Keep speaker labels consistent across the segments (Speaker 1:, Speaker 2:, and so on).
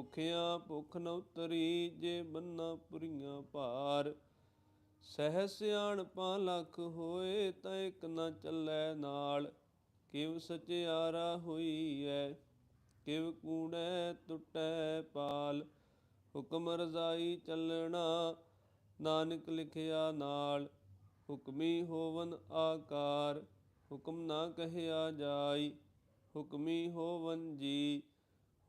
Speaker 1: ਭੁਖਿਆ ਭੁਖ ਨ ਉਤਰੀ ਜੇ ਬੰਨਾ ਪੁਰੀਆਂ ਭਾਰ। ਸਹਿ ਸਿਆਣਪਾਂ ਲੱਖ ਹੋਏ ਤਾਂ ਇਕ ਨ ਚੱਲੈ ਨਾਲ। ਕਿਵ ਸਚਿਆਰਾ ਹੋਈ ਐ ਕਿਵ ਕੂੜੈ ਟੁੱਟੈ ਪਾਲ। ਹੁਕਮ ਰਜ਼ਾਈ ਚੱਲਣਾ ਨਾਨਕ ਲਿਖਿਆ ਨਾਲ। ਹੁਕਮੀ ਹੋਵਨ ਆਕਾਰ, ਹੁਕਮ ਨਾ ਕਹਿਆ ਜਾਈ। ਹੁਕਮੀ ਹੋਵਨ ਜੀ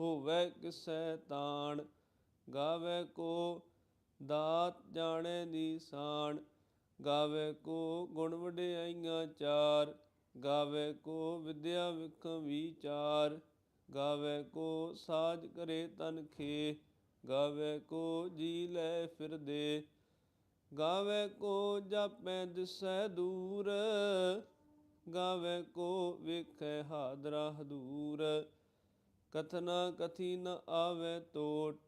Speaker 1: ਹੋਵੇ ਕਿਸੈ ਤਾਣ ਗਾਵੇ ਕੋ ਦਾਤ ਜਾਣੈ ਨੀਸਾਨ ਗਾਵੇ ਕੋ ਗੁਣ ਵਡਿਆਈਆਂ ਚਾਰ, ਗਾਵੇ ਕੋ ਵਿਦਿਆ ਵਿਖ ਵਿਚਾਰ, ਗਾਵੇ ਕੋ ਸਾਜ ਕਰੇ ਤਨ ਖੇ, ਗਾਵੇ ਕੋ ਜੀ ਲੈ ਫਿਰਦੇ ਗਾਵੇ ਕੋ ਜਾਪੈ ਦਿਸੈ ਦੂਰ, ਗਾਵੇ ਕੋ ਵੇਖੈ ਹਾਦਰਾ ਹਦੂਰ। ਕਥਨਾ ਕਥੀ ਨ ਆਵੇ ਤੋਟ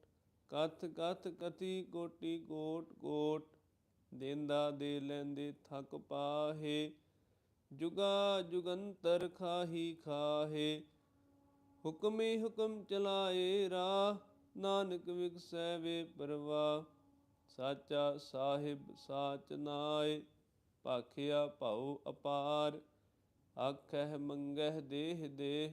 Speaker 1: ਕਥ ਕਥ ਕਥੀ ਕੋਟੀ ਕੋਟ ਕੋਟ, ਦੇਂਦਾ ਦੇ ਲੈਂਦੇ ਥਕ ਪਾਹੇ, ਜੁਗਾ ਜੁਗੰਤਰ ਖਾਹੀ ਖਾਹੇ, ਹੁਕਮੇ ਹੁਕਮ ਚਲਾਏ ਰਾਹ, ਨਾਨਕ ਵਿਗਸੈ ਵੇ ਪਰਵਾ ਸਾਚਾ ਸਾਹਿਬ ਸਾਚ ਨਾਏ, ਭਾਖਿਆ ਭਉ ਅਪਾਰ, ਆਖਹਿ ਮੰਗਹਿ ਦੇਹ ਦੇਹ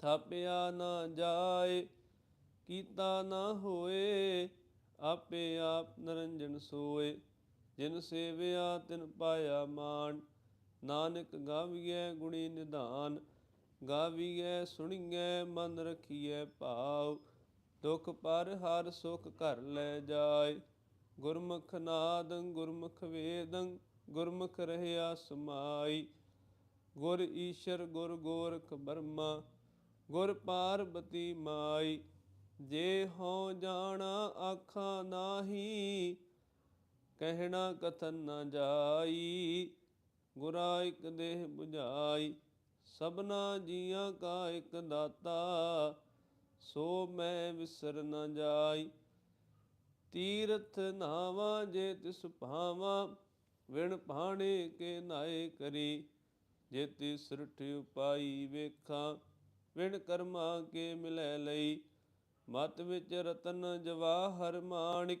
Speaker 1: ਥਾਪਿਆ ਨਾ ਜਾਏ, ਕੀਤਾ ਨਾ ਹੋਏ, ਆਪੇ ਆਪ ਨਰੰਜਨ ਸੋਏ। ਜਿਨ ਸੇਵਿਆ, ਤਿਨ ਪਾਇਆ ਮਾਨ ਨਾਨਕ ਗਾਵੀਐ ਗੁਣੀ ਨਿਧਾਨ। ਗਾਵੀਐ, ਸੁਣੀਐ, ਮਨ ਰਖੀਐ ਭਾਵ। ਦੁਖ ਪਰ ਹਰ ਸੁਖ ਘਰ ਲੈ ਜਾਏ। ਗੁਰਮੁਖ ਨਾਦੰ, ਗੁਰਮੁਖ ਵੇਦੰ, ਗੁਰਮੁਖ ਰਹਿਆ ਸਮਾਈ। ਗੁਰ ਈਸ਼ਰ, ਗੁਰ ਗੋਰਖ ਬਰਮਾ। ਗੁਰ ਪਾਰਬਤੀ ਮਾਈ, ਜੇ ਹਉ ਜਾਣਾ ਆਖਾਂ ਨਾਹੀ, ਕਹਿਣਾ ਕਥਨ ਨਾ ਜਾਈ, ਗੁਰਾ ਇਕ ਦੇਹ 부ਝਾਈ ਸਭਨਾ ਜੀਆਂ ਕਾ ਇਕ ਦਾਤਾ, ਸੋ ਮੈਂ ਵਿਸਰ ਨਾ ਜਾਈ। ਤੀਰਥ ਨਾਵਾ ਜੇ ਤਿਸ ਭਾਵਾ, ਵਿਣ ਭਾਣੇ ਕੇ ਨਾਏ ਕਰੀ, ਜੇ ਤਿਸ ਸ੍ਰਿਠ ਉਪਾਈ ਵੇਖਾਂ ਵਿਣ ਕਰਮਾ ਕੇ ਮਿਲੈ ਲਈ। ਮਤ ਵਿੱਚ ਰਤਨ ਜਵਾਹਰ ਮਾਣਿਕ।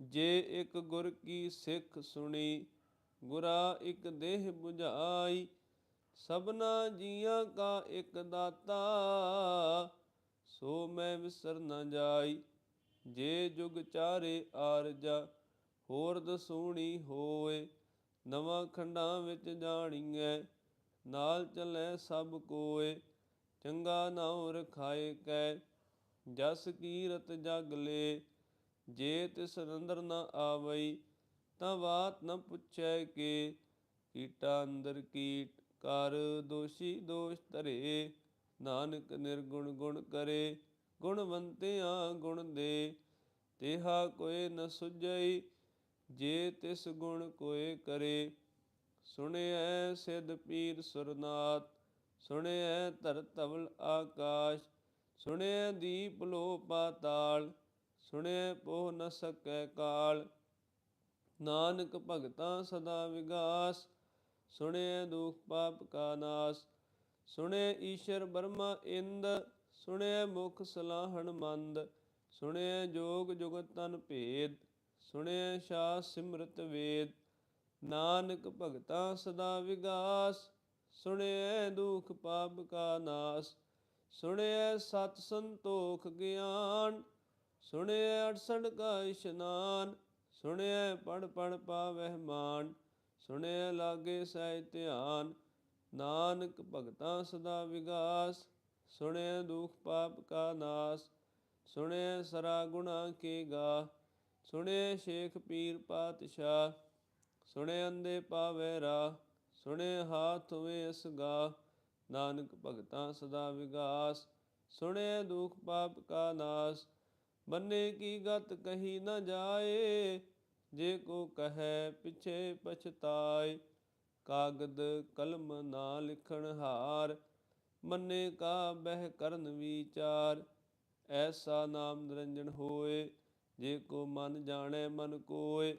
Speaker 1: ਜੇ ਇੱਕ ਗੁਰ ਕੀ ਸਿੱਖ ਸੁਣੀ, ਗੁਰਾ ਇੱਕ ਦੇਹ 부ਝਾਈ ਸਭਨਾ ਜੀਆਂ ਕਾ ਇੱਕ ਦਾਤਾ, ਸੋ ਮੈਂ ਵਿਸਰ ਨਾ ਜਾਈ। ਜੇ ਜੁਗ ਚਾਰੇ ਆਰਜਾ ਹੋਰ ਦਸੂਣੀ ਹੋਏ। ਨਵਾਂ ਖੰਡਾਂ ਵਿੱਚ ਜਾਣੀਐ, ਨਾਲ ਚੱਲੇ ਸਭ ਕੋਏ। ਚੰਗਾ ਨਾਉ ਰਖਾਏ ਕੈ, ਜਸ ਕੀਰਤ ਜਗ ਲੇ, ਜੇ ਤਿਸ ਅੰਦਰ ਨ ਆਵਈ, ਤਾਂ ਬਾਤ ਨ ਪੁੱਛੈ ਕੇ, ਕੀਟਾ ਅੰਦਰ ਕੀਟ, ਕਰ ਦੋਸ਼ੀ ਦੋਸ਼ ਧਰੇ, ਨਾਨਕ ਨਿਰਗੁਣ ਗੁਣ ਕਰੇ, ਗੁਣਵੰਤਿਆਂ ਗੁਣ ਦੇ, ਤੇਹਾ ਕੋਏ ਨ ਸੁਝਈ, ਜੇ ਤਿਸ ਗੁਣ ਕੋਏ ਕਰੇ, ਸੁਣਿਐ ਸਿਧ ਪੀਰ ਸੁਰਨਾਥ ਸੁਣਿਐ ਧਰ ਧਵਲ ਆਕਾਸ਼, ਸੁਣਿਐ ਦੀਪ ਲੋ ਪਾਤਾਲ, ਸੁਣਿਐ ਪੋਹ ਨ ਸਕੈ ਕਾਲ। ਨਾਨਕ ਭਗਤਾ ਸਦਾ ਵਿਗਾਸ, ਸੁਣਿਐ ਦੁਖ ਪਾਪ ਕਾ ਨਾਸ। ਸੁਣਿਐ ਈਸ਼ਰ ਬਰਮਾ ਇੰਦ, ਸੁਣਿਐ ਮੁਖ ਸਲਾਹਣ ਮੰਦ। ਸੁਣਿਐ ਜੋਗ ਜੁਗਤ ਤਨ ਭੇਦ, ਸੁਣਿਐ ਸ਼ਾਸ ਸਿਮਰਤ ਵੇਦ। ਨਾਨਕ ਭਗਤਾ ਸਦਾ ਵਿਗਾਸ ਸੁਣਿਐ ਦੁਖ ਪਾਪ ਕਾ ਨਾਸ ਸੁਣਿਐ ਸਤ ਸੰਤੋਖ ਗਿਆਨ ਸੁਣਿਐ ਅੜਸਣ ਕਾ ਇਸ਼ਨਾਨ ਸੁਣਿਐ ਪੜ ਪੜ ਪਾਵਹਿ ਮਾਨ ਸੁਣਿਐ ਲਾਗੇ ਸਹਿ ਧਿਆਨ, ਨਾਨਕ ਭਗਤਾਂ ਸਦਾ ਵਿਗਾਸ ਸੁਣਿਐ ਦੁਖ ਪਾਪ ਕਾ ਨਾਸ ਸੁਣਿਐ ਸਰਾ ਗੁਣਾ ਕੇ ਗਾ ਸੁਣਿਐ ਸ਼ੇਖ ਪੀਰ ਪਾਤਸ਼ਾਹ ਸੁਣਿਐ ਅੰਦੇ ਪਾਵੈ ਰਾ ਸੁਣੇ ਹਾਥ ਹੋਏ ਅਸਗਾ ਨਾਨਕ ਭਗਤਾਂ ਸਦਾ ਵਿਗਾਸ। ਸੁਣਿਐ ਦੁਖ ਪਾਪ ਕਾ ਨਾਸ ਬੰਨੇ ਕੀ ਗਤ ਕਹੀ ਨਾ ਜਾਏ। ਜੇ ਕੋ ਕਹੈ ਪਿਛੇ ਪਛਤਾਏ, ਕਾਗਦ ਕਲਮ ਨਾ ਲਿਖਣ ਹਾਰ। ਮੰਨੇ ਕਾ ਬਹਿ ਕਰਨ ਵਿਚਾਰ, ਐਸਾ ਨਾਮ ਨਿਰੰਜਨ ਹੋਏ। ਜੇ ਕੋ ਮਨ ਜਾਣੈ ਮਨ ਕੋਏ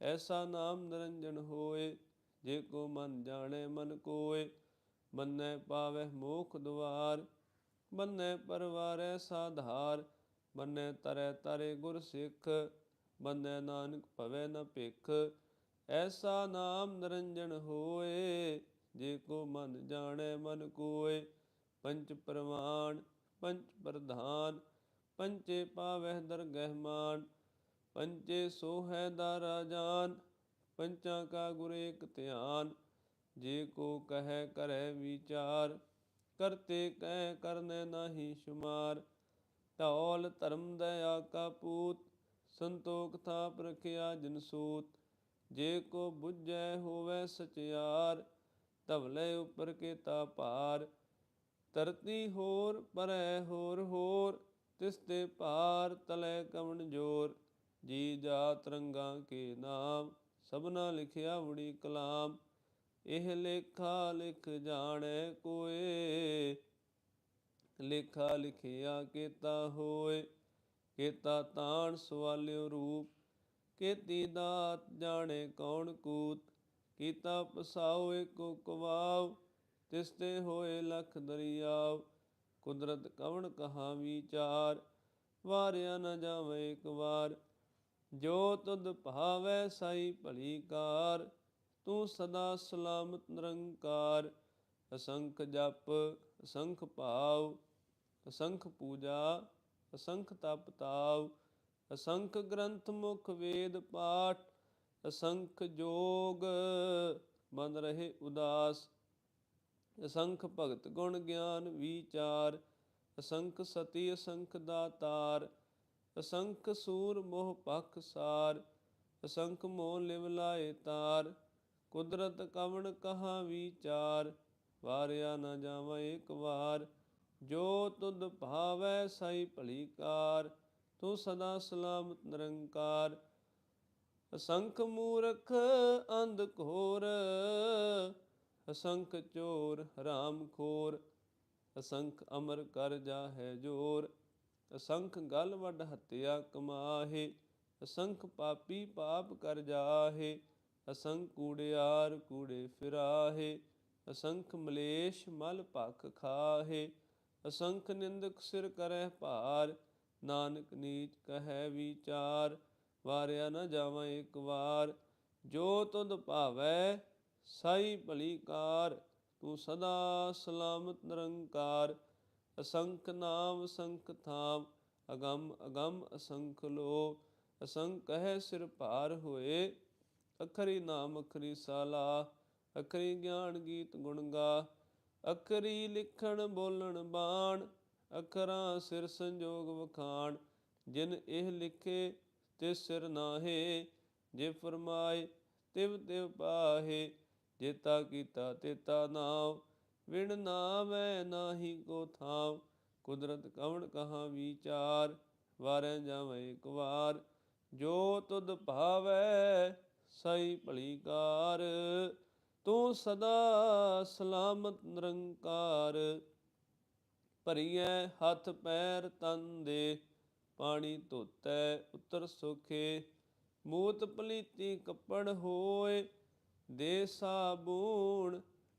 Speaker 1: ਐਸਾ ਨਾਮ ਨਿਰੰਜਨ ਹੋਏ, ਜੇ ਕੋ ਮਨ ਜਾਣੇ ਮਨ ਕੋਏ, ਮੰਨੈ ਪਾਵਹਿ ਮੋਖ ਦੁਆਰ, ਮੰਨੈ ਪਰਵਾਰੈ ਸਾਧਾਰ, ਮੰਨੈ ਤਰੈ ਤਰੇ ਗੁਰ ਸਿੱਖ, ਮੰਨੈ ਨਾਨਕ ਭਵੈ ਨ ਭਿਖ। ਐਸਾ ਨਾਮ ਨਿਰੰਜਨ ਹੋਏ, ਜੇ ਕੋ ਮਨ ਜਾਣੈ ਮਨ ਕੋਏ ਪੰਚ ਪ੍ਰਮਾਣ ਪੰਚ ਪ੍ਰਧਾਨ ਪੰਚੇ ਪਾਵਹਿ ਦਰਗਹਿ ਮਾਨ ਪੰਚੇ ਸੋਹੈ ਦਾ ਰਾਜਾਨ, ਪੰਚਾਂ ਕਾ ਗੁਰ ਏਕ ਧਿਆਨ। ਜੇ ਕੋ ਕਹੈ ਕਰੈ ਵਿਚਾਰ, ਕਰਤੇ ਕਹਿ ਕਰਨੇ ਨਾਹੀ ਸ਼ੁਮਾਰ। ਢੌਲ ਧਰਮ ਦਇਆ ਕਾ ਪੂਤ, ਸੰਤੋਖ ਥਾਪ ਰਖਿਆ ਜਨਸੂਤ ਜੇ ਕੋ ਬੁਝੈ ਹੋਵੇ ਸਚਿਆਰ, ਧਵਲੇ ਉਪਰ ਕੇਤਾ ਭਾਰ। ਧਰਤੀ ਹੋਰ ਪਰੈ ਹੋਰ ਹੋਰ, ਤਿਸ ਤੇ ਭਾਰ ਤਲੇ ਕਵਣ ਜੋਰ। ਜੀ ਜਾ ਤਰੰਗਾ ਕੇ ਨਾਮ, ਸਭਨਾ ਲਿਖਿਆ ਵੜੀ ਕਲਾਮ, ਇਹ ਲੇਖਾ ਲਿਖ ਜਾਣੈ ਕੋਏ। ਲੇਖਾ ਲਿਖਿਆ ਕੀਤਾ ਹੋਏ, ਕੀਤਾ ਤਾਣ ਸਵਾਲਿਓ ਰੂਪ, ਕੀਤੀ ਦਾਤ ਜਾਣੇ ਕੌਣ ਕੂਤ, ਕੀਤਾ ਪਸਾਓ ਏਕੋ ਕਵਾਉ ਤਿਸ ਤੇ ਹੋਏ ਲਖ ਦਰਿਆਵ, ਕੁਦਰਤ ਕਵਣ ਕਹਾ ਵਿਚਾਰ, ਵਾਰਿਆ ਨ ਜਾਵੇ ਇੱਕ ਵਾਰ ਜੋ ਤੁਧ ਭਾਵੈ ਸਾਈ ਭਲੀ ਕਾਰ, ਤੂੰ ਸਦਾ ਸਲਾਮਤ ਨਿਰੰਕਾਰ। ਅਸੰਖ ਜਪ, ਅਸੰਖ ਭਾਵ, ਅਸੰਖ ਪੂਜਾ, ਅਸੰਖ ਤਪ ਤਾਵ। ਅਸੰਖ ਗ੍ਰੰਥ ਮੁਖ ਵੇਦ ਪਾਠ, ਅਸੰਖ ਜੋਗ ਮਨ ਰਹੇ ਉਦਾਸ। ਅਸੰਖ ਭਗਤ ਗੁਣ ਗਿਆਨ ਵਿਚਾਰ, ਅਸੰਖ ਸਤੀ ਅਸੰਖ ਦਾਤਾਰ। ਅਸੰਖ ਸੂਰ ਮੋਹ ਪਖ ਸਾਰ, ਅਸੰਖ ਮੋਹ ਲਿਵ ਲਾਏ ਤਾਰ, ਕੁਦਰਤ ਕਵਣ ਕਹਾ ਵਿਚਾਰ, ਵਾਰਿਆ ਨਾ ਜਾਵਾਂ ਇੱਕ ਵਾਰ, ਜੋ ਤੁਧ ਭਾਵੈ ਸਾਈ ਭਲੀ ਕਾਰ, ਤੂੰ ਸਦਾ ਸਲਾਮਤ ਨਿਰੰਕਾਰ। ਅਸੰਖ ਮੂਰਖ ਅੰਧ ਘੋਰ, ਅਸੰਖ ਚੋਰ ਹਰਾਮ ਖੋਰ, ਅਸੰਖ ਅਮਰ ਕਰ ਜਾ ਹੈ ਜੋਰ। ਅਸੰਖ ਗਲ ਵੱਡ ਹੱਤਿਆ ਕਮਾਹੇ, ਅਸੰਖ ਪਾਪੀ ਪਾਪ ਕਰ ਜਾਹੇ, ਅਸੰਖ ਕੂੜਿਆਰ ਕੂੜੇ ਫਿਰਾਹੇ, ਅਸੰਖ ਮਲੇਸ਼ ਮਲ ਭਖ ਖਾਹੇ, ਅਸੰਖ ਨਿੰਦਕ ਸਿਰ ਕਰੈ ਭਾਰ, ਨਾਨਕ ਨੀਚ ਕਹੈ ਵਿਚਾਰ, ਵਾਰਿਆ ਨਾ ਜਾਵਾਂ ਇੱਕ ਵਾਰ, ਜੋ ਤੁਧ ਭਾਵੈ ਸਾਈ ਭਲੀ ਕਾਰ, ਤੂੰ ਸਦਾ ਸਲਾਮਤ ਨਿਰੰਕਾਰ ਅਸੰਖ ਨਾਮ ਅਸੰਖ ਥਾਮ, ਅਗੰਮ ਅਗੰਮ ਅਸੰਖ ਲੋ, ਅਸੰਖ ਹੈ ਸਿਰ ਭਾਰ ਹੋਏ, ਅਖਰੀ ਨਾਮ ਅਖਰੀ ਸਾਲਾ, ਅਖਰੀ ਗਿਆਨ ਗੀਤ ਗੁਣ ਗਾ, ਅਖਰੀ ਲਿਖਣ ਬੋਲਣ ਬਾਣ, ਅੱਖਰਾਂ ਸਿਰ ਸੰਜੋਗ ਵਖਾਣ, ਜਿਨ ਇਹ ਲਿਖੇ ਤੇ ਸਿਰ ਨਾਹੇ, ਜੇ ਫਰਮਾਏ ਤਿਵ ਤਿਵ ਪਾਹੇ ਜੇਤਾ ਕੀਤਾ ਤੇਤਾ ਨਾਮ ਵਿਣ ਨਾਮੈ ਨਾਹੀ ਕੋ ਥਾਮ, ਕੁਦਰਤ ਕਵਣ ਕਹਾ ਵਿਚਾਰ, ਵਾਰੈ ਜਾਵੇਂ ਇੱਕ ਵਾਰ ਜੋ ਤੁਧ ਭਾਵੈ ਸਈ ਭਲੀ ਕਾਰ, ਤੂੰ ਸਦਾ ਸਲਾਮਤ ਨਿਰੰਕਾਰ, ਭਰੀਐ ਹੱਥ ਪੈਰ ਤਨ ਦੇ, ਪਾਣੀ ਧੋਤੈ ਉਤਰ ਸੁਖੇ, ਮੂਤ ਪਲੀਤੀ ਕੱਪੜ ਹੋਏ, ਦੇ ਸਾਬੂਣ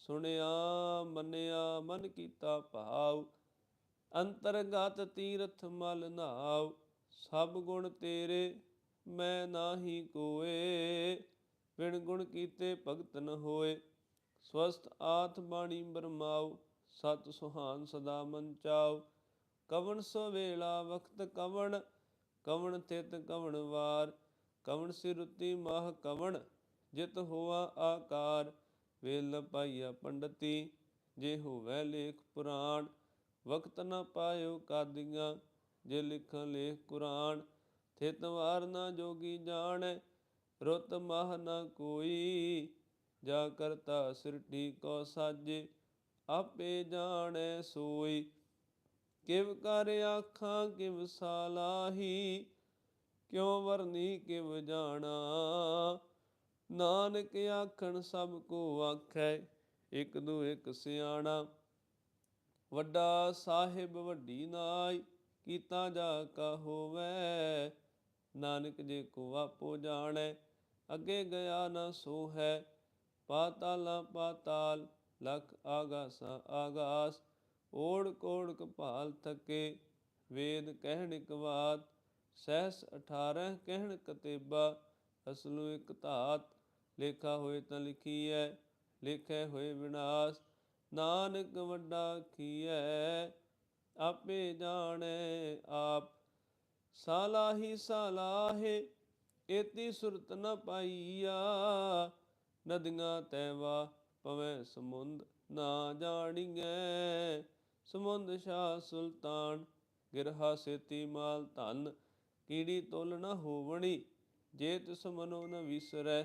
Speaker 1: ਸੁਣਿਆ, ਮੰਨਿਆ, ਮਨ ਕੀਤਾ ਭਾਵ। ਅੰਤਰਗਤ ਤੀਰਥ ਮਲ ਨਾਵ ਸਭ ਗੁਣ ਤੇਰੇ, ਮੈਂ ਨਾਹੀ ਕੋਏ। ਵਿਣ ਗੁਣ ਕੀਤੇ ਭਗਤ ਨ ਹੋਏ। ਸਵਸਤ ਆਤ ਬਾਣੀ ਬਰਮਾਉ। ਸਤ ਸੁਹਾਨ ਸਦਾ ਮਨ ਚਾਉ। ਕਵਣ ਸੋ ਵੇਲਾ ਵਖਤ ਕਵਣ। ਕਵਣ ਤਿਤ ਕਵਣ ਵਾਰ। ਕਵਣ ਸਿਰੁਤੀ ਮਾਹ ਕਵਣ। ਜਿਤ ਹੋਆ ਆਕਾਰ। ਵੇਲ ਪਾਈਆ ਪੰਡਤੀ, ਜੇ ਹੋਵੇ ਲੇਖ ਪੁਰਾਣ, ਵਕਤ ਨਾ ਪਾਇਓ ਕਾਦੀਆਂ, ਜੇ ਲਿਖਾਂ ਲੇਖ ਕੁਰਾਨ, ਥਿਤ ਵਾਰ ਨਾ ਜੋਗੀ ਜਾਣੈ, ਰੁੱਤ ਮਾਹ ਨਾ ਕੋਈ, ਜਾ ਕਰਤਾ ਸਿਰਟੀ ਕੋ ਸਾਜੇ, ਆਪੇ ਜਾਣੈ ਸੋਈ। ਕਿਵ ਕਰ ਆਖਾਂ, ਕਿਵ ਸਾਲਾਹੀ, ਕਿਉ ਵਰਨੀ ਕਿਵ ਜਾਣਾ ਨਾਨਕ ਆਖਣ ਸਭ ਕੋ ਆਖੈ, ਇਕ ਦੂ ਇਕ ਸਿਆਣਾ। ਵੱਡਾ ਸਾਹਿਬ ਵੱਡੀ ਨਾਈ, ਕੀਤਾ ਜਾ ਕਾ ਹੋਵੈ। ਨਾਨਕ ਜੇ ਕੋ ਆਪੋ ਜਾਣੈ, ਅੱਗੇ ਗਿਆ ਨਾ ਸੋ ਹੈ ਪਾਤਾਲਾ ਪਾਤਾਲ, ਲਖ ਆਗਾਸਾ ਆਗਾਸ। ਓੜ ਕੋੜ ਕਪਾਲ ਥਕੇ, ਵੇਦ ਕਹਿਣ ਇਕ ਬਾਤ। ਸਹਿਸ 18 ਕਹਿਣ ਕਤੇਬਾ, ਅਸਲੂ ਇਕ ਧਾਤ। ਲੇਖਾ ਹੋਏ ਤਾਂ ਲਿਖੀਐ, ਲਿਖੇ ਹੋਏ ਵਿਨਾਸ਼, ਨਾਨਕ ਵੱਡਾ ਕੀਐ ਆਪੇ ਜਾਣੈ ਆਪ। ਸਾਲਾਹੀ ਸਾਲਾਹੇ ਏਤੀ ਸੁਰਤ ਨ ਪਾਈਆ। ਨਦੀਆਂ ਤੈਵਾ ਪਵੈ ਸਮੁੰਦ ਨਾ ਜਾਣੀਐ। ਸਮੁੰਦ ਸ਼ਾਹ ਸੁਲਤਾਨ, ਗਿਰਹਾ ਸੇਤੀ ਮਾਲ ਧਨ, ਕੀੜੀ ਤੁਲ ਨ ਹੋਵਣੀ ਜੇ ਤਿਸ ਮਨੋ ਨ ਵਿਸਰੈ।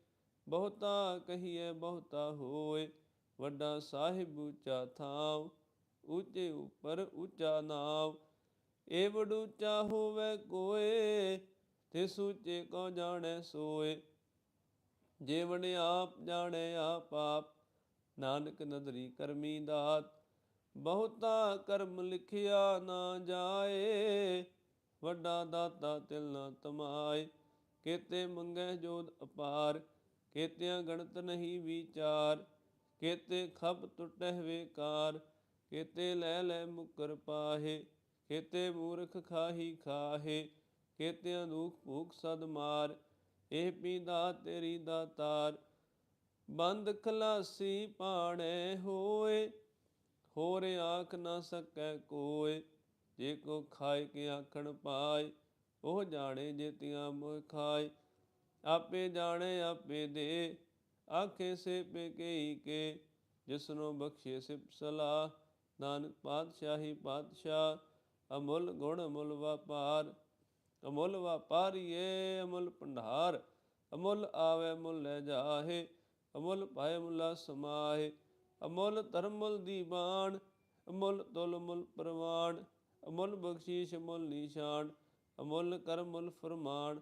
Speaker 1: ਬਹੁਤਾ ਕਹੀਏ ਬਹੁਤਾ ਹੋਏ, ਵੱਡਾ ਸਾਹਿਬ ਉੱਚਾ ਥਾਵ, ਉੱਚੇ ਉੱਪਰ ਉੱਚਾ ਨਾਮ ਏ ਵਡ ਉੱਚਾ ਹੋਵੇ ਕੋਏ ਤੇ ਸੂਚੇ ਕੋ ਜਾਣੈ ਸੋਏ। ਜੇ ਆਪ ਜਾਣੈ ਆਪ ਆਪ, ਨਾਨਕ ਨਦਰੀ ਕਰਮੀ ਦਾਤ। ਬਹੁਤਾ ਕਰਮ ਲਿਖਿਆ ਨਾ ਜਾਏ, ਵੱਡਾ ਦਾਤਾ ਤਿਲ ਨਾ ਤਮਾਏ। ਕੇਤੇ ਮੰਗੈ ਜੋਦ ਅਪਾਰ ਕੇਤਿਆਂ ਗਣਤ ਨਹੀਂ ਵਿਚਾਰ, ਕੇਤੇ ਖਬ ਟੁਟਹਿ ਵੇਕਾਰ, ਕੇਤੇ ਲੈ ਲੈ ਮੁਕਰ ਪਾਹੇ, ਕੇਤੇ ਮੂਰਖ ਖਾਹੀ ਖਾਹੇ, ਕੇਤਿਆਂ ਦੁਖ ਭੂਖ ਸਦ ਮਾਰ, ਇਹ ਪੀਂਦਾ ਤੇਰੀ ਦਾਤਾਰ ਬੰਦ ਖਲਾਸੀ ਪਾਣੇ ਹੋਏ, ਹੋਰ ਆਖ ਨਾ ਸਕੈ ਕੋਏ, ਜੇ ਕੋ ਖਾਏ ਕੇ ਆਖਣ ਪਾਏ, ਉਹ ਜਾਣੇ ਜੇਤੀਆਂ ਮੋਹ ਖਾਏ। ਆਪੇ ਜਾਣੇ, ਆਪੇ ਦੇ। ਆਖੇ ਸੇ ਪੇ ਕਈ ਕੇ, ਜਿਸਨੂੰ ਬਖਸ਼ੇ ਸਿਪ ਸਲਾਹ। ਨਾਨਕ ਪਾਤਸ਼ਾਹੀ ਪਾਤਸ਼ਾਹ, ਅਮੁੱਲ ਗੁਣ ਅਮੁੱਲ ਵਪਾਰ। ਅਮੁੱਲ ਵਪਾਰੀਏ, ਅਮੁੱਲ ਭੰਡਾਰ। ਅਮੁੱਲ ਆਵੇ ਮੁੱਲ ਲੈ ਜਾਹੇ। ਅਮੁੱਲ ਪਾਏ, ਮੁੱਲਾ ਸਮਾਹੇ। ਅਮੁੱਲ ਧਰਮੁੱਲ ਦੀਵਾਨ ਅਮੁੱਲ ਤੁਲ ਮੁੱਲ ਪ੍ਰਵਾਨ ਅਮੁੱਲ ਬਖਸ਼ੀਸ਼ ਮੁੱਲ ਨਿਸ਼ਾਨ। ਅਮੁੱਲ ਕਰ ਮੁੱਲ ਫਰਮਾਨ।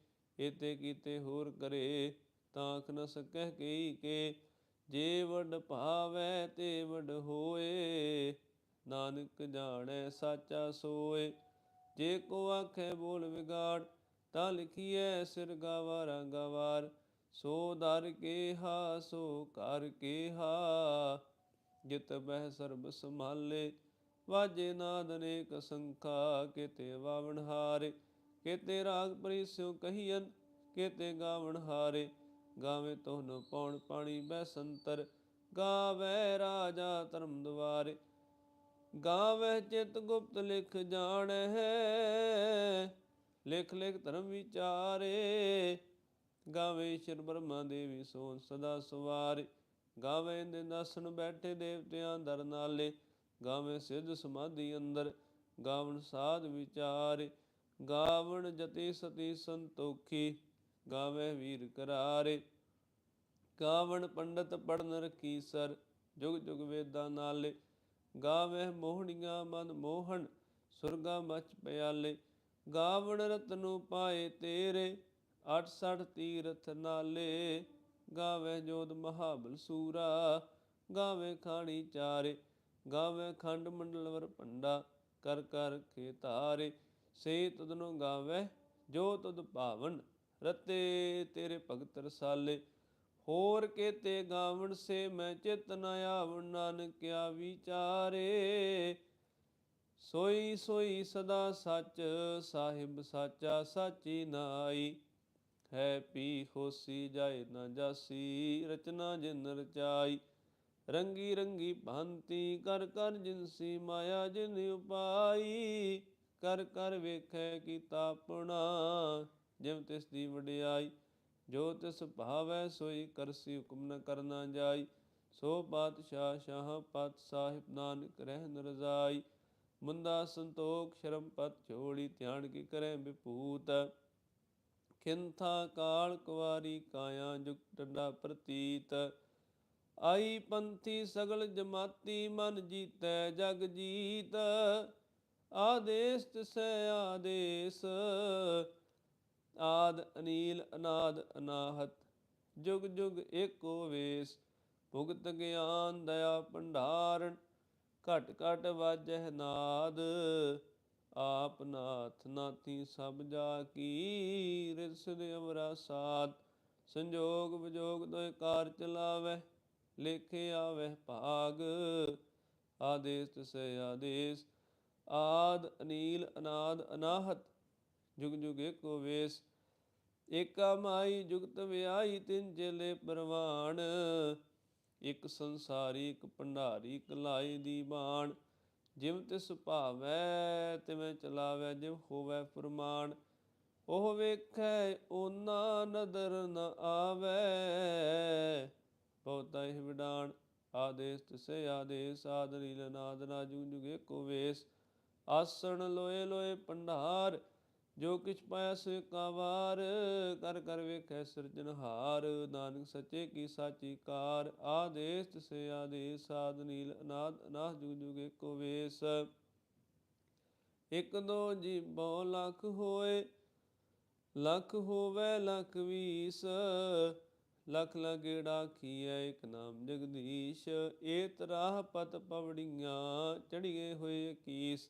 Speaker 1: ਇਤੇ ਕੀਤੇ ਹੋਰ ਕਰੇ ਤਾਂ ਆਖ ਨ ਸਕਹਿ ਕਈ ਕੇ, ਜੇ ਵਡ ਭਾਵੈ ਤੇ ਵਡ ਹੋਏ। ਨਾਨਕ ਜਾਣੈ ਸਾਚਾ ਸੋਏ, ਜੇ ਕੋ ਆਖੇ ਬੋਲ ਵਿਗਾੜ, ਤਾਂ ਲਿਖੀਐ ਸਿਰ ਗਾਵਾਰਾ ਗਵਾਰ। ਸੋ ਦਰ ਕੇ ਹਾ ਸੋ ਕਰ ਕੇ ਹਾ ਜਿਤ ਬਹਿ ਸਰਬ ਸੰਭਾਲੇ। ਵਾਜੇ ਨਾਦ ਅਨੇਕ ਸੰਖਾ, ਕਿਤੇ ਵਾਵਣ ਹਾਰੇ। ਕਿਤੇ ਰਾਗ ਪਰਿਸਿਉ ਕਹੀਨ ਕਿਤੇ ਗਾਵਣ ਹਾਰੇ। ਗਾਵੇ ਤੋਹਨ ਪੌਣ ਪਾਣੀ ਬੈ ਸੰਤਰ, ਗਾਵੇ ਰਾਜਾ ਧਰਮ ਦੁਆਰੇ ਗਾਵੇ ਚਿਤ ਗੁਪਤ ਲਿਖ ਜਾਣ ਹੈ ਲਿਖ ਲਿਖ ਧਰਮ ਵਿਚਾਰੇ। ਗਾਵੇ ਈਸ਼ਰ ਬ੍ਰਹਮਾ ਦੇਵੀ ਸੋ ਸਦਾ ਸਵਾਰੇ। ਗਾਵੇ ਦੇ ਦਸਨ ਬੈਠੇ ਦੇਵਤਿਆਂ ਦਰ ਨਾਲੇ। ਗਾਵੇ ਸਿੱਧ ਸਮਾਧੀ ਅੰਦਰ, ਗਾਵਣ ਸਾਧ ਵਿਚਾਰੇ। ਗਾਵਣ ਜਤੀ ਸਤੀ ਸੰਤੋਖੀ, ਗਾਵੇ ਵੀਰ ਕਰਾਰੇ। ਗਾਵਣ ਪੰਡਤ ਪੜਨ ਰਖੀ ਸਰ, ਜੁਗ ਜੁਗ ਵੇਦਾਂ ਨਾਲੇ। ਗਾਵੇ ਮੋਹਣੀਆਂ ਮਨ ਮੋਹਣ, ਸੁਰਗਾ ਮਚ ਪਿਆਲੇ। ਗਾਵਣ ਰਤਨੂ ਪਾਏ ਤੇਰੇ 68 ਤੀਰਥ ਨਾਲੇ। ਗਾਵੇ ਜੋਤ ਮਹਾਬਲ ਸੂਰਾ, ਗਾਵੇ ਖਾਣੀ ਚਾਰੇ। ਗਾਵੇ ਖੰਡ ਮੰਡਲਵਰ ਭੰਡਾ, ਕਰ ਕਰ ਕੇ ਤਾਰੇ ਸੇ ਤਦਨੋ ਗਾਵੇ, ਜੋ ਤਦ ਭਾਵਨ ਰਤੇ ਤੇਰੇ ਭਗਤ ਰਸਾਲੇ। ਹੋਰ ਕੇ ਤੇ ਗਾਵਣ ਸੇ ਮੈਂ ਚਿਤ ਨ ਆਵਣ, ਨਾਨਕਿਆ ਵਿਚਾਰੇ। ਸੋਈ ਸੋਈ ਸਦਾ ਸੱਚ, ਸਾਹਿਬ ਸਾਚਾ ਸਾਚੀ ਨਾਈ। ਹੈ ਪੀ ਹੋਸੀ ਜਾਏ ਨਾ ਜਾਸੀ, ਰਚਨਾ ਜਿਨ ਰਚਾਈ। ਰੰਗੀ ਰੰਗੀ ਭਾਂਤੀ ਕਰ ਕਰ ਜਿਨਸੀ ਮਾਇਆ ਜਿਨ ਉਪਾਈ। ਕਰ ਕਰ ਵੇਖੈ ਕੀਤਾ ਆਪਣਾ ਜਿਵ ਤਿਸ ਦੀ ਵਡਿਆਈ, ਜੋ ਤਿਸ ਭਾਵੈ ਸੋਈ ਕਰਸੀ ਹੁਕਮ ਨ ਕਰਨਾ ਜਾਈ। ਸੋ ਪਾਤਸ਼ਾਹ ਸ਼ਾਹ ਪਤ ਸਾਹਿਬ ਨਾਨਕ ਰਹਿ ਰਜ਼ਾਈ। ਮੁੰਦਾ ਸੰਤੋਖ ਸ਼ਰਮ ਪਤ ਝੋੜੀ ਧਿਆਨ ਕੀ ਕਰੈ ਵਿਭੂਤ। ਖਿੰਥਾ ਕਾਲ ਕੁਵਾਰੀ ਕਾਇਆ ਜੁਗ ਟੰਡਾ ਪ੍ਰਤੀਤ। ਆਈ ਪੰਥੀ ਸਗਲ ਜਮਾਤੀ ਮਨ ਜੀਤੈ ਜਗ ਜੀਤ। ਆਦੇਸ ਤਿਸੈ ਆਦੇਸ, ਆਦ ਅਨੀਲ ਅਨਾਦ ਅਨਾਹਤ, ਜੁਗ ਜੁਗ ਏਕੋ ਵੇਸ, ਭੁਗਤ ਗਿਆਨ ਦਇਆ ਭੰਡਾਰਨ, ਘਟ ਘਟ ਵਾਜਹਿ ਨਾਦ, ਆਪ ਨਾਥ ਨਾਥੀ ਸਭ ਜਾ ਕੀ ਰਿਸਦ ਅਵਰਾ ਸਾਧ ਸੰਜੋਗ ਵਿਜੋਗ ਦੋਇ ਕਾਰ ਚਲਾਵੇ ਲੇਖੇ ਆਵੇ ਭਾਗ, ਆਦੇਸ ਤਿਸੈ ਆਦੇਸ ਆਦ, ਅਨੀਲ, ਅਨਾਦ, ਅਨਾਹਤ, ਜੁਗ ਜੁਗ ਏਕੋ ਵੇਸ, ਏਕਾ ਮਾਈ ਜੁਗਤ ਵਿਆਹੀ ਤਿੰਨ ਚੇਲੇ ਪਰਵਾਣ, ਇਕ ਸੰਸਾਰੀ, ਇਕ ਭੰਡਾਰੀ ਕਲਾਈ ਦੀ ਬਾਣ, ਜਿਵ ਤਿਸ ਭਾਵੈ, ਤਿਵੇਂ ਚਲਾਵੈ ਜਿਮ ਹੋਵੈ ਫਰਮਾਨ, ਉਹ ਵੇਖੈ, ਓਨਾ ਨਦਰ ਨ ਆਵੈ, ਬਹੁਤਾ ਹੀ ਵਿਡਾਣ, ਆਦੇਸ ਤਿਸੇ ਆਦੇਸ, ਆਦ ਨੀਲ ਨਾਦ ਨਾ ਜੁਗ ਜੁਗ ਏਕੋ ਵੇਸ ਆਸਣ ਲੋਏ ਲੋਏ ਭੰਡਾਰ, ਜੋ ਕਿਛ ਪਾਇਆ ਸੇ ਕਾਵਾਰ ਕਰ ਕਰ ਵੇਖੈ ਸਿਰਜਨਹਾਰ ਨਾਨਕ ਸੱਚੇ ਕੀ ਸਾਚੀ ਕਾਰ। ਆਦੇਸ ਤਿਸੇ ਆਦੇਸ, ਸਾਧ ਨੀਲ ਅਨਾਦ ਅਨਾਹ ਜੁਗ ਜੁਗ ਏਕੋ ਵੇਸ। ਇਕ ਦੋ ਜੀ ਬਹੁ ਲੱਖ ਹੋਏ, ਲੱਖ ਹੋਵੇ ਲੱਖ ਵੀਸ। ਲਖ ਲਗੇੜਾ ਕੀਐ ਇਕ ਨਾਮ ਜਗਦੀਸ਼। ਏ ਤਰਾਹ ਪਤ ਪਵੜੀਆਂ, ਚੜੀਏ ਹੋਏ ਕੀਸ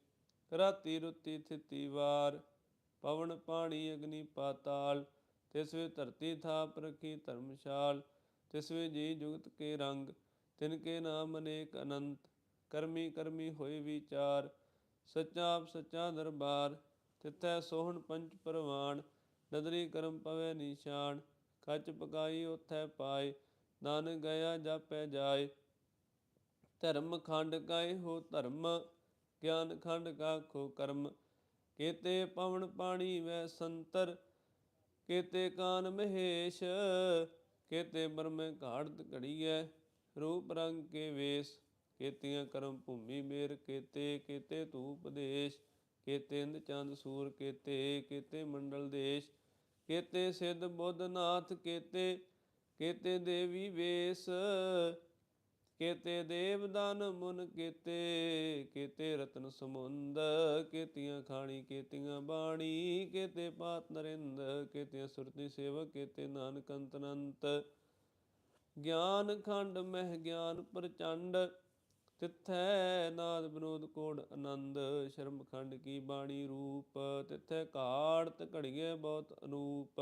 Speaker 1: ਰਾਤੀ ਰੁੱਤੀ ਥਿਤੀ ਵਾਰ, ਪਵਨ ਪਾਣੀ ਅਗਨੀ ਪਾਤਾਲ ਤਿਸਵੇ ਧਰਤੀ ਥਾਪ ਰਖੀ ਧਰਮਸ਼ਾਲ, ਤਿਸ ਵੇ ਜੀ ਜੁਗਤ ਕੇ ਰੰਗ, ਤਿਨ ਕੇ ਨਾਮ ਅਨੇਕ ਅਨੰਤ, ਕਰਮੀ ਕਰਮੀ ਹੋਏ ਵਿਚਾਰ, ਸੱਚਾ ਆਪ ਸੱਚਾ ਦਰਬਾਰ, ਤਿਥੈ ਸੋਹਣ ਪੰਚ ਪਰਵਾਨ, ਨਦਰੀ ਕਰਮ ਪਵੈ ਨਿਸ਼ਾਨ ਕੱਚ ਪਕਾਈ ਉਥੈ ਪਾਏ, ਨਾਨਕ ਗਿਆ ਜਾਪੈ ਜਾਏ, ਧਰਮ ਖੰਡ ਕਾਏ ਹੋ ਧਰਮ ਗਿਆਨ ਖੰਡ ਕਾ ਖੋ ਕਰਮ, ਕੇਤੇ ਪਵਨ ਪਾਣੀ ਵੈ ਸੰਤਰ, ਕੇਤੇ ਕਾਨ ਮਹੇਸ਼, ਕੇਤੇ ਬਰਮੇ ਘਾੜਤ ਘੜੀਐ, ਰੂਪ ਰੰਗ ਕੇ ਵੇਸ, ਕੇਤੀਆਂ ਕਰਮ ਭੂਮੀ ਮੇਰ, ਕੇਤੇ ਕੇਤੇ ਧੂਪ ਦੇਸ਼, ਕੇਤੇ ਇੰਦ ਚੰਦ ਸੂਰ, ਕੇਤੇ ਕੇਤੇ ਮੰਡਲ ਦੇਸ਼, ਕੇਤੇ ਸਿੱਧ ਬੁੱਧ ਨਾਥ, ਕੇਤੇ ਕੇਤੇ ਦੇਵੀ ਵੇਸ ਕੇਤੇ ਦੇਵ ਦਾਨ ਮੁਨ ਕੇਤੇ ਕੇਤੇ ਰਤਨ ਸਮੁੰਦ, ਕੇਤੀਆਂ ਖਾਣੀ, ਕੇਤੀਆਂ ਬਾਣੀ, ਕੇਤੇ ਪਾਤ ਨਰਿੰਦ ਕੇਤੀਆਂ ਸੁਰਤੀ ਸੇਵਕ ਕੇਤੇ ਨਾਨਕ ਅੰਤ ਗਿਆਨ ਖੰਡ ਮਹਿ ਗਿਆਨ ਪ੍ਰਚੰਡ, ਤਿਥੈ ਨਾਦ ਬਨੋਦ ਕੋੜ ਆਨੰਦ। ਸ਼ਰਮ ਖੰਡ ਕੀ ਬਾਣੀ ਰੂਪ, ਤਿਥੈ ਘਾੜਤ ਘੜੀਏ ਬਹੁਤ ਅਨੂਪ।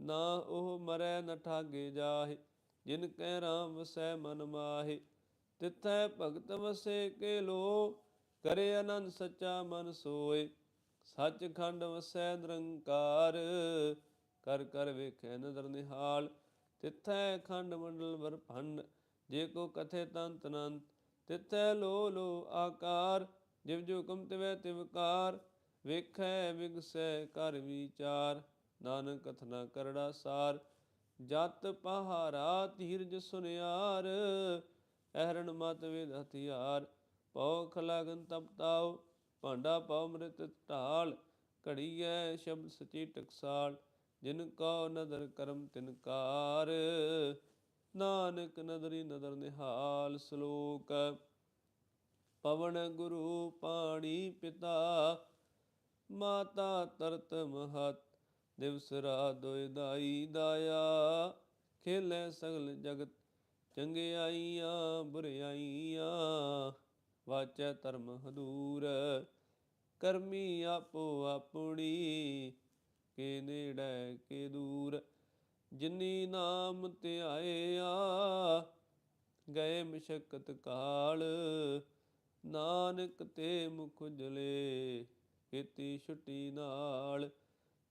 Speaker 1: ਨਾ ਉਹ ਮਰੈ ਨ ਠਾਗੇ ਜਾਹੇ, ਜਿਨ ਕੈ RAM ਵਸੈ ਮਨ ਮਾਹੇ। ਤਿਥੈ ਭਗਤ ਵਸੇ ਕੇ ਲੋ ਕਰੇ ਅਨੰਦ ਸੱਚਾ ਮਨ ਸੋਏ ਸੱਚ ਖੰਡ ਵਸੈ ਨਿਰੰਕਾਰ, ਕਰ ਕਰ ਵੇਖੈ ਨਦਰ ਨਿਹਾਲ। ਤਿਥੈ ਖੰਡ ਮੰਡਲ ਵਰਭੰਡ ਜੇ ਕੋ ਕਥੇ ਤੰਤ ਅਨੰਤ ਤਿਥੈ ਲੋ ਲੋ ਆਕਾਰ, ਜਿਵ ਜੋ ਹੁਕਮ ਤਿਵੈ ਤਿਵਕਾਰ ਵੇਖੈ ਵਿਗਸੈ ਕਰ ਵਿਚਾਰ। ਨਾਨਕ ਕਥਨਾ ਕਰੜਾ ਸਾਰ, ਜਤ ਪਹਾਰਾ ਧੀਰਜ ਸੁਨਿਆਰ, ਅਹਰਣ ਮਤ ਵੇਦ ਹਥਿਆਰ ਪੌਖ ਲਗਨ ਤਪਤਾਉ ਭਾਂਡਾ ਪਾਉ ਮ੍ਰਿਤ ਢਾਲ, ਘੜੀਐ ਸ਼ਬਦ ਸਚੀ ਟਕਸਾਲ, ਜਿਨ ਕੋ ਨਦਰ ਕਰਮ ਤਿਨਕਾਰ ਨਾਨਕ ਨਦਰੀ ਨਦਰ ਨਿਹਾਲ ਸ਼ਲੋਕ, ਪਵਨ ਗੁਰੂ ਪਾਣੀ ਪਿਤਾ, ਮਾਤਾ ਤਰਤ ਮਹਤ ਦਿਵਸ ਰਾਤ ਦੋਇ ਦਾਈ ਦਾਇਆ, ਖੇਲੇ ਸਗਲ ਜਗਤ ਚੰਗਿਆਈਆਂ ਬੁਰਿਆਈਆਂ ਵਾਚੈ ਧਰਮ ਹਦੂਰ, ਕਰਮੀ ਆਪੋ ਆਪਣੀ, ਕੇ ਨੇੜੇ ਕੇ ਦੂਰ। ਜਿਨੀ ਨਾਮ ਧਿਆਇਆ ਗਏ ਮਸ਼ਕਤ ਕਾਲ। ਨਾਨਕ ਤੇ ਮੁਖ ਜਲੇ, ਕੀਤੀ ਛੁੱਟੀ ਨਾਲ।